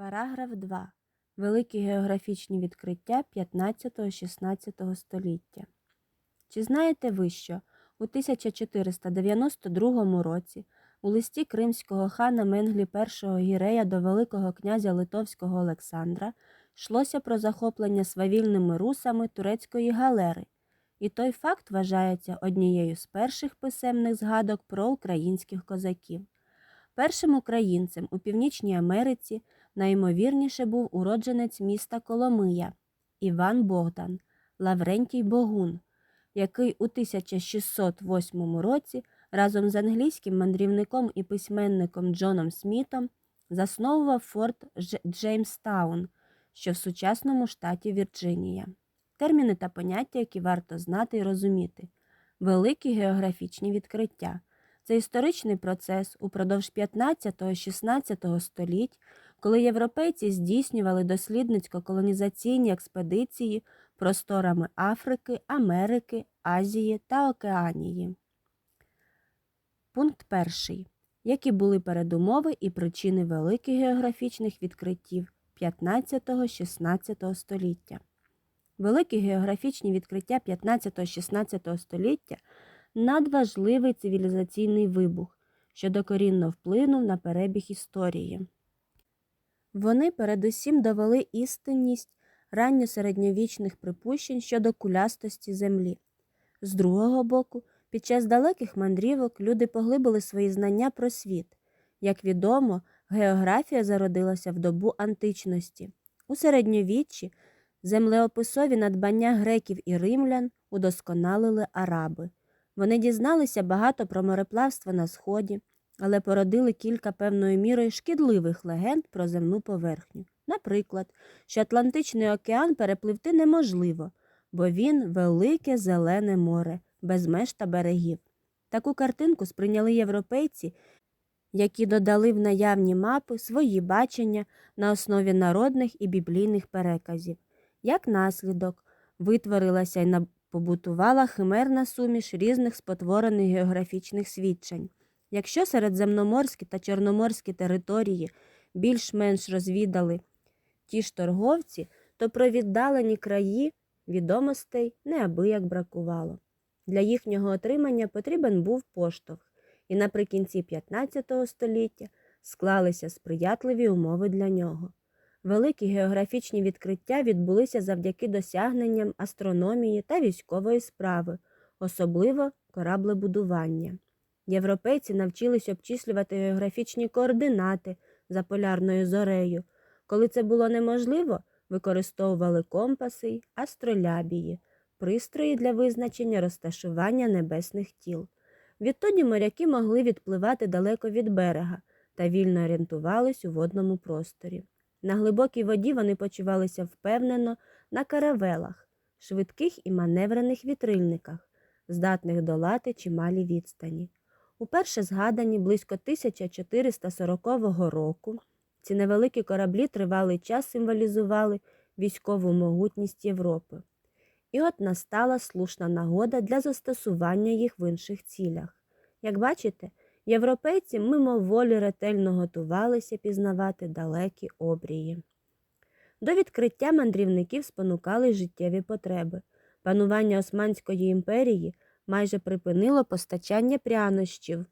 Параграф 2. Великі географічні відкриття 15-16 століття. Чи знаєте ви, що у 1492 році у листі кримського хана Менглі І Гірея до Великого князя Литовського Олександра йшлося про захоплення свавільними русами турецької галери, і той факт вважається однією з перших писемних згадок про українських козаків. Першим українцем у Північній Америці найімовірніше був уродженець міста Коломия Іван Богдан Лаврентій Богун, який у 1608 році разом з англійським мандрівником і письменником Джоном Смітом засновував форт Джеймстаун, що в сучасному штаті Вірджинія. Терміни та поняття, які варто знати і розуміти. Великі географічні відкриття. Це історичний процес упродовж 15-16 століть, коли європейці здійснювали дослідницько-колонізаційні експедиції просторами Африки, Америки, Азії та Океанії. Пункт перший. Які були передумови і причини великих географічних відкриттів 15-16 століття? Великі географічні відкриття 15-16 століття надважливий цивілізаційний вибух, що докорінно вплинув на перебіг історії. Вони передусім довели істинність ранньосередньовічних припущень щодо кулястості землі. З другого боку, під час далеких мандрівок люди поглибили свої знання про світ. Як відомо, географія зародилася в добу античності. У середньовіччі землеописові надбання греків і римлян удосконалили араби. Вони дізналися багато про мореплавство на сході, але породили кілька певною мірою шкідливих легенд про земну поверхню. Наприклад, що Атлантичний океан перепливти неможливо, бо він велике зелене море, без меж та берегів. Таку картинку сприйняли європейці, які додали в наявні мапи свої бачення на основі народних і біблійних переказів. Як наслідок, витворилася на побутувала химерна суміш різних спотворених географічних свідчень. Якщо середземноморські та чорноморські території більш-менш розвідали ті ж торговці, то про віддалені краї відомостей неабияк бракувало. Для їхнього отримання потрібен був поштовх, і наприкінці 15 століття склалися сприятливі умови для нього. Великі географічні відкриття відбулися завдяки досягненням астрономії та військової справи, особливо кораблебудування. Європейці навчились обчислювати географічні координати за полярною зорею. Коли це було неможливо, використовували компаси й астролябії, пристрої для визначення розташування небесних тіл. Відтоді моряки могли відпливати далеко від берега та вільно орієнтувались у водному просторі. На глибокій воді вони почувалися впевнено на каравелах, швидких і маневрених вітрильниках, здатних долати чималі відстані. Уперше згадані близько 1440 року ці невеликі кораблі тривалий час символізували військову могутність Європи. І от настала слушна нагода для застосування їх в інших цілях. Як бачите, європейці мимоволі ретельно готувалися пізнавати далекі обрії. До відкриття мандрівників спонукали життєві потреби. Панування Османської імперії майже припинило постачання прянощів,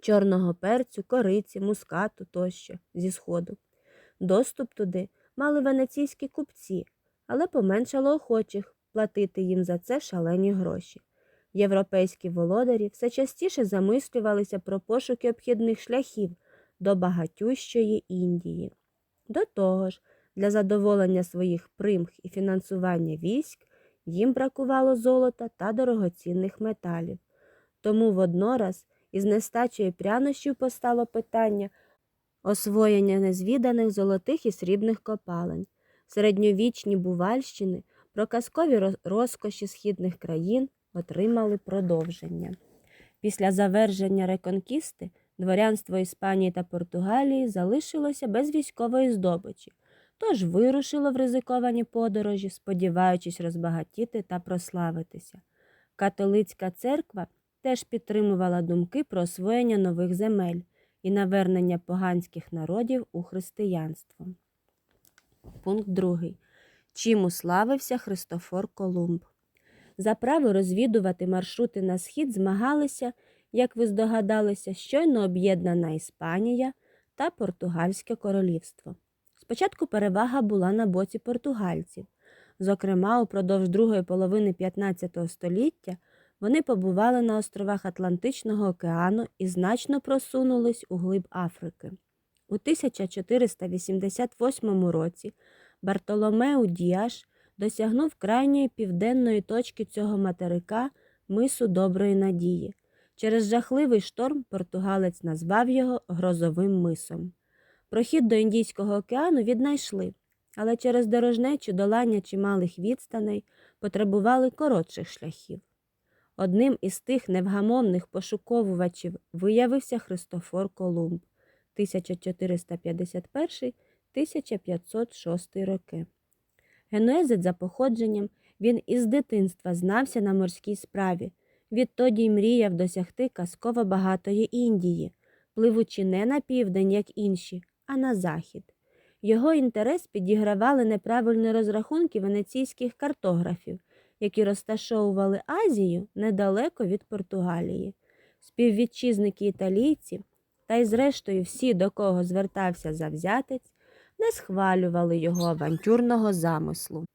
чорного перцю, кориці, мускату тощо зі сходу. Доступ туди мали венеційські купці, але поменшало охочих платити їм за це шалені гроші. Європейські володарі все частіше замислювалися про пошуки обхідних шляхів до багатющої Індії. До того ж, для задоволення своїх примх і фінансування військ їм бракувало золота та дорогоцінних металів. Тому воднораз із нестачею прянощів постало питання освоєння незвіданих золотих і срібних копалень, середньовічні бувальщини, про казкові роз- розкоші східних країн отримали продовження. Після завершення реконкісти дворянство Іспанії та Португалії залишилося без військової здобичі, тож вирушило в ризиковані подорожі, сподіваючись розбагатіти та прославитися. Католицька церква теж підтримувала думки про освоєння нових земель і навернення поганських народів у християнство. Пункт 2. Чим уславився Христофор Колумб? За право розвідувати маршрути на схід змагалися, як ви здогадалися, щойно об'єднана Іспанія та Португальське королівство. Спочатку перевага була на боці португальців. Зокрема, упродовж другої половини 15 століття вони побували на островах Атлантичного океану і значно просунулись у глиб Африки. У 1488 році Бартоломеу Діаш досягнув крайньої південної точки цього материка мису Доброї Надії. Через жахливий шторм португалець назвав його Грозовим мисом. Прохід до Індійського океану віднайшли, але через дорожнечу долання чималих відстаней потребували коротших шляхів. Одним із тих невгамовних пошуковувачів виявився Христофор Колумб 1451-1506 роки. Генуезець за походженням, він із дитинства знався на морській справі, відтоді й мріяв досягти казково багатої Індії, пливучи не на південь, як інші, а на захід. Його інтерес підігравали неправильні розрахунки венеційських картографів, які розташовували Азію недалеко від Португалії. Співвітчизники італійці, та й зрештою всі, до кого звертався завзятець, не схвалювали його авантюрного замислу.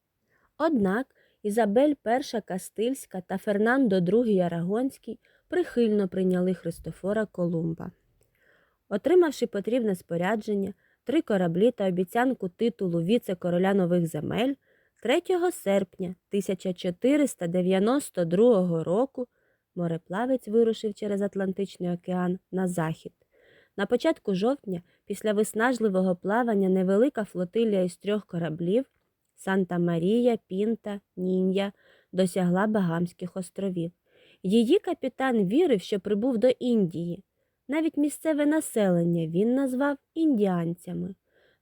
Однак Ізабель І Кастильська та Фернандо II Арагонський прихильно прийняли Христофора Колумба. Отримавши потрібне спорядження, три кораблі та обіцянку титулу віце-короля нових земель, 3 серпня 1492 року мореплавець вирушив через Атлантичний океан на захід. На початку жовтня, після виснажливого плавання, невелика флотилія із трьох кораблів Санта Марія, Пінта, Нінья досягла Багамських островів. Її капітан вірив, що прибув до Індії. Навіть місцеве населення він назвав індіанцями.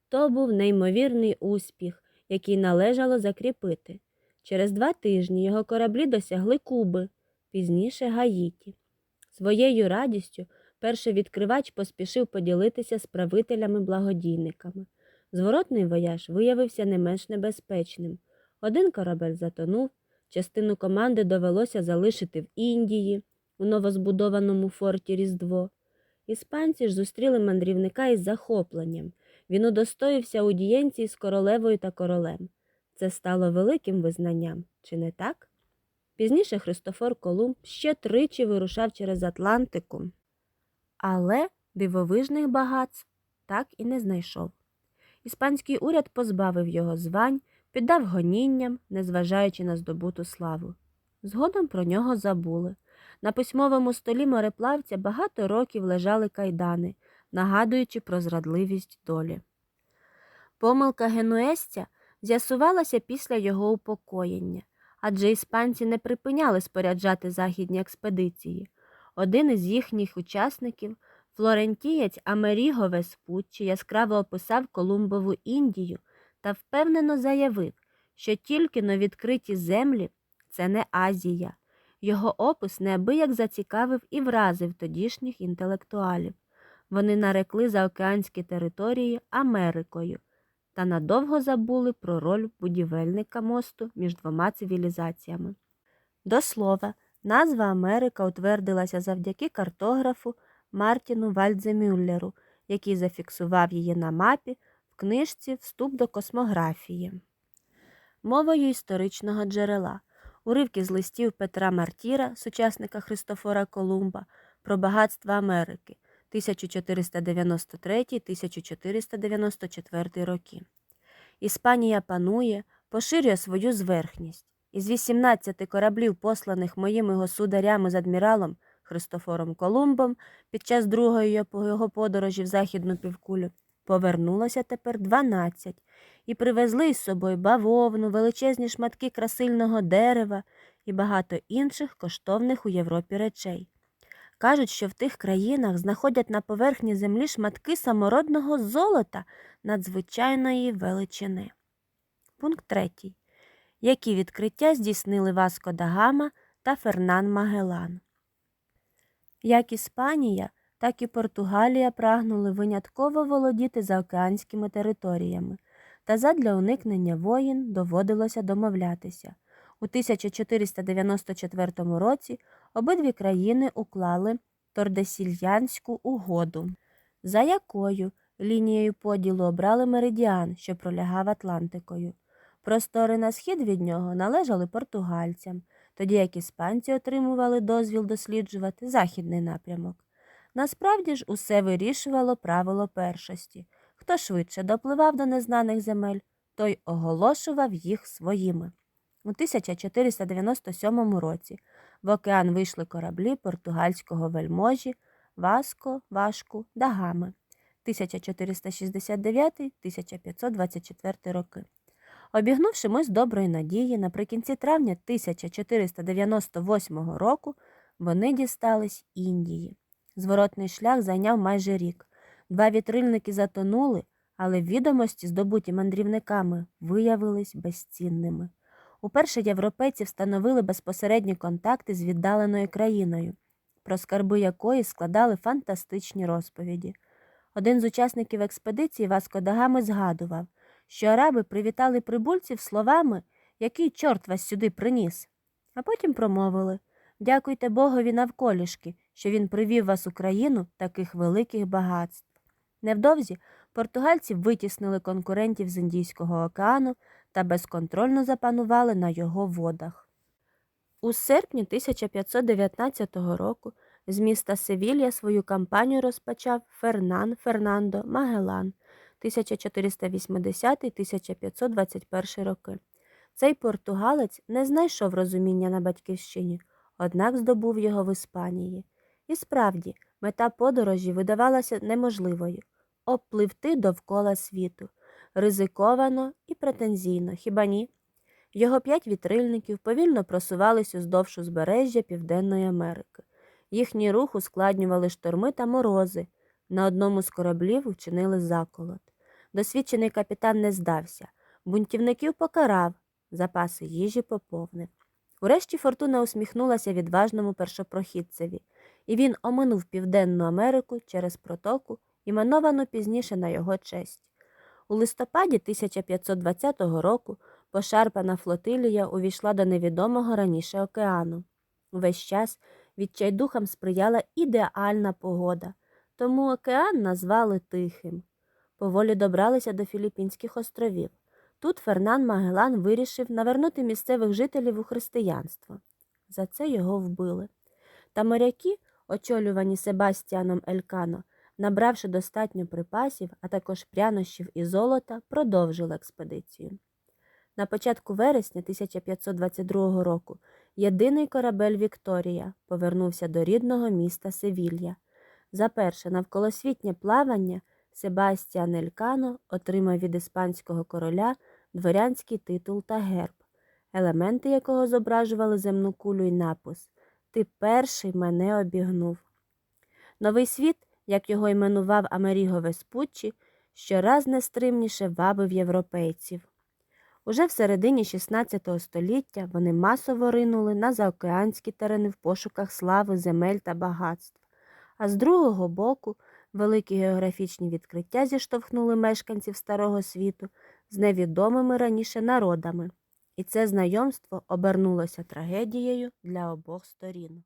То був неймовірний успіх, який належало закріпити. Через два тижні його кораблі досягли Куби, пізніше Гаїті. Своєю радістю перший відкривач поспішив поділитися з правителями-благодійниками. Зворотний вояж виявився не менш небезпечним. Один корабель затонув, частину команди довелося залишити в Індії, у новозбудованому форті Різдво. Іспанці ж зустріли мандрівника із захопленням. Він удостоївся аудієнції з королевою та королем. Це стало великим визнанням, чи не так? Пізніше Христофор Колумб ще тричі вирушав через Атлантику, але дивовижних багатств так і не знайшов. Іспанський уряд позбавив його звань, піддав гонінням, незважаючи на здобуту славу. Згодом про нього забули. На письмовому столі мореплавця багато років лежали кайдани, нагадуючи про зрадливість долі. Помилка генуезця з'ясувалася після його упокоєння, адже іспанці не припиняли споряджати західні експедиції. Один із їхніх учасників, флорентієць Амеріго Веспуччі, яскраво описав Колумбову Індію та впевнено заявив, що тільки но відкриті землі це не Азія. Його опис неабияк зацікавив і вразив тодішніх інтелектуалів. Вони нарекли заокеанські території Америкою та надовго забули про роль будівельника мосту між двома цивілізаціями. До слова, назва Америка утвердилася завдяки картографу Мартіну Вальдземюллеру, який зафіксував її на мапі в книжці Вступ до космографії. Мовою історичного джерела уривки з листів Петра Мартіра, сучасника Христофора Колумба, про багатства Америки 1493-1494 роки. Іспанія панує, поширює свою зверхність. Із 18 кораблів, посланих моїми государями з адміралом Христофором Колумбом під час другої його подорожі в західну півкулю, повернулося тепер 12 і привезли із собою бавовну, величезні шматки красильного дерева і багато інших коштовних у Європі речей. Кажуть, що в тих країнах знаходять на поверхні землі шматки самородного золота надзвичайної величини. Пункт 3. Які відкриття здійснили Васко да Гама та Фернан Магелан? Як Іспанія, так і Португалія прагнули винятково володіти заокеанськими територіями, та задля уникнення воїн доводилося домовлятися. У 1494 році обидві країни уклали Тордесільянську угоду, за якою лінією поділу обрали меридіан, що пролягав Атлантикою. Простори на схід від нього належали португальцям, тоді як іспанці отримували дозвіл досліджувати західний напрямок. Насправді ж усе вирішувало правило першості. Хто швидше допливав до незнаних земель, той оголошував їх своїми. У 1497 році в океан вийшли кораблі португальського вельможі Васко, Вашку, Дагами 1469-1524 роки. Обігнувши мис доброї надії, наприкінці травня 1498 року вони дістались Індії. Зворотний шлях зайняв майже рік. Два вітрильники затонули, але відомості, здобуті мандрівниками, виявились безцінними. Уперше європейці встановили безпосередні контакти з віддаленою країною, про скарби якої складали фантастичні розповіді. Один з учасників експедиції Васко Дагами згадував, що араби привітали прибульців словами, який чорт вас сюди приніс. А потім промовили Дякуйте Богові навколішки, що він привів вас у країну таких великих багатств. Невдовзі португальці витіснили конкурентів з Індійського океану та безконтрольно запанували на його водах. У серпні 1519 року з міста Севілья свою кампанію розпочав Фернан Фернандо Магелан 1480-1521 роки. Цей португалець не знайшов розуміння на батьківщині, однак здобув його в Іспанії. І справді, мета подорожі видавалася неможливою обпливти довкола світу, ризиковано і претензійно, хіба ні? Його п'ять вітрильників повільно просувались уздовж узбережжя Південної Америки. Їхній рух ускладнювали шторми та морози. На одному з кораблів вчинили заколот. Досвідчений капітан не здався, бунтівників покарав, запаси їжі поповнив. Урешті фортуна усміхнулася відважному першопрохідцеві, і він оминув Південну Америку через протоку, іменовану пізніше на його честь. У листопаді 1520 року пошарпана флотилія увійшла до невідомого раніше океану. Увесь час відчайдухам сприяла ідеальна погода, тому океан назвали Тихим. Поволі добралися до Філіппінських островів. Тут Фернан Магелан вирішив навернути місцевих жителів у християнство. За це його вбили. Та моряки, очолювані Себастіаном Елькано, набравши достатньо припасів, а також прянощів і золота, продовжили експедицію. На початку вересня 1522 року єдиний корабель Вікторія повернувся до рідного міста Севілья. За перше навколосвітнє плавання Себастіан Елькано отримав від іспанського короля дворянський титул та герб, елементи якого зображували земну кулю й напис Ти перший мене обігнув. Новий світ, як його іменував Амеріго Веспуччі, щораз нестримніше вабив європейців. Уже в середині XVI століття вони масово ринули на заокеанські терени в пошуках слави, земель та багатств. А з другого боку, великі географічні відкриття зіштовхнули мешканців Старого світу з невідомими раніше народами, і це знайомство обернулося трагедією для обох сторін.